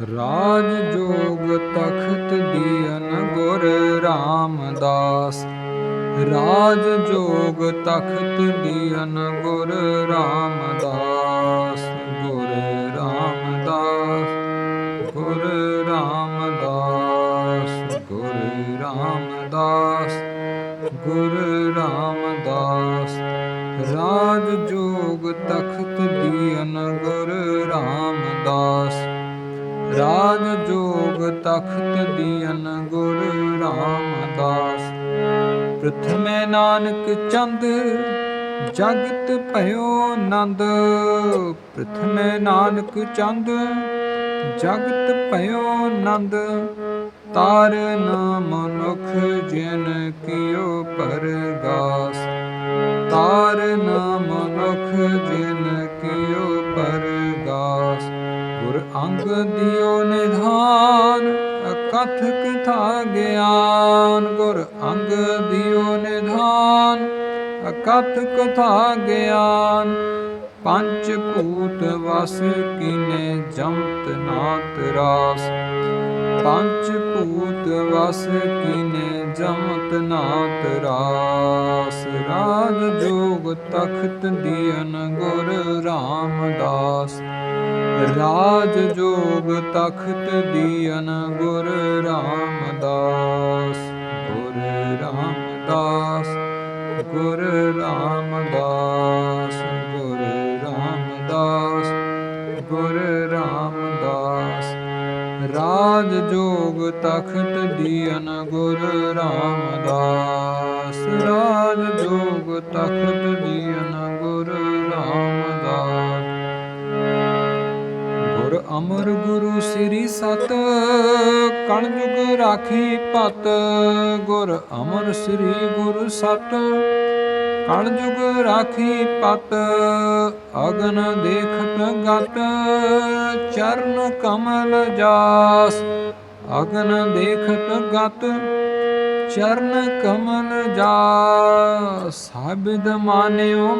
ਰਾਜ ਜੋਗ ਤਖਤ ਦੀਨ ਗੁਰ ਰਾਮਦਾਸ। ਰਾਜ ਜੋਗ ਤਖਤ ਦੀਨ ਗੁਰ ਰਾਮਦਾਸ। ਗੁਰ ਰਾਮਦਾਸ ਗੁਰ ਰਾਮਦਾਸ ਗੁਰ ਰਾਮਦਾਸ ਗੁਰ ਰਾਮਦਾਸ। ਰਾਜ ਜੋਗ ਤਖਤ ਦੀਨ ਗੁਰ ਜੋਗ ਤਖਤ ਦੀਨ ਗੁਰ ਰਾਮਦਾਸ। ਪ੍ਰਥਮੇ ਨਾਨਕ ਚੰਦ, ਜਗਤ ਭਇਓ ਨੰਦ। ਪ੍ਰਥਮੇ ਨਾਨਕ ਚੰਦ, ਜਗਤ ਭਇਓ ਨੰਦ। ਤਾਰ ਨਾਮ ਮਨੁਖ ਜਿਨ ਕੀਓ ਪਰਗਾਸ। ਤਾਰ ਨਾਮ ਮਨੁਖ ਜਿਨ ਕੀਓ ਪਰ ਗੁਰ ਅੰਗ ਦਿਓ ਨਿਧਾਨ ਅਕਥ ਕਥਾ ਗਿਆਨ ਗੁਰ ਅੰਗ ਦਿਓ ਨਿਧਾਨ ਅਕਥ ਕਥਾ ਗਿਆਨ ਪੰਚ ਭੂਤ ਵਸ ਕੀਨੇ ਜਮਤ ਨਾਤ ਰਾਸ। ਪੰਚ ਭੂਤ ਵਸ ਕੀਨੇ ਜਮਤ ਨਾਤ ਰਾਸ। ਰਾਜ ਜੋਗ ਤਖਤ ਦੀਨ ਗੁਰ ਰਾਮਦਾਸ। ਰਾਜ ਜੋਗ ਤਖਤ ਦੀਨ ਗੁਰ ਰਾਮਦਾਸ। ਗੁਰ ਰਾਮਦਾਸ ਗੁਰ ਰਾਮਦਾਸ ਗੁਰ ਰਾਮਦਾਸ, ਗੁਰ ਰਾਮ ਰਾਜ ਜੋਗ ਤਖਤ ਦੀਨ ਗੁਰ ਰਾਮਦਾਸ। ਰਾਜ ਜੋਗ ਤਖਤ ਦੀਨ ਗੁਰ ਰਾਮਦਾਸ। ਗੁਰ ਅਮਰ ਗੁਰੂ ਸ੍ਰੀ ਸਤ ਕਣ ਜੁਗ ਰਾਖੀ ਪਤ। ਗੁਰ ਅਮਰ ਸ੍ਰੀ ਗੁਰੂ ਸਤ ਕਣ ਰਾਖੀ ਪਤ, ਅਗਨ ਦੇਖਤ ਗਤ ਚਰਨ ਕਮਲ ਜਾਸ। ਅਗਨ ਦੇਖਤ ਗਤ ਚਰਨ ਕਮਲ ਜਾਸ। ਸਾਬਿਦ ਮਾਨਿਓ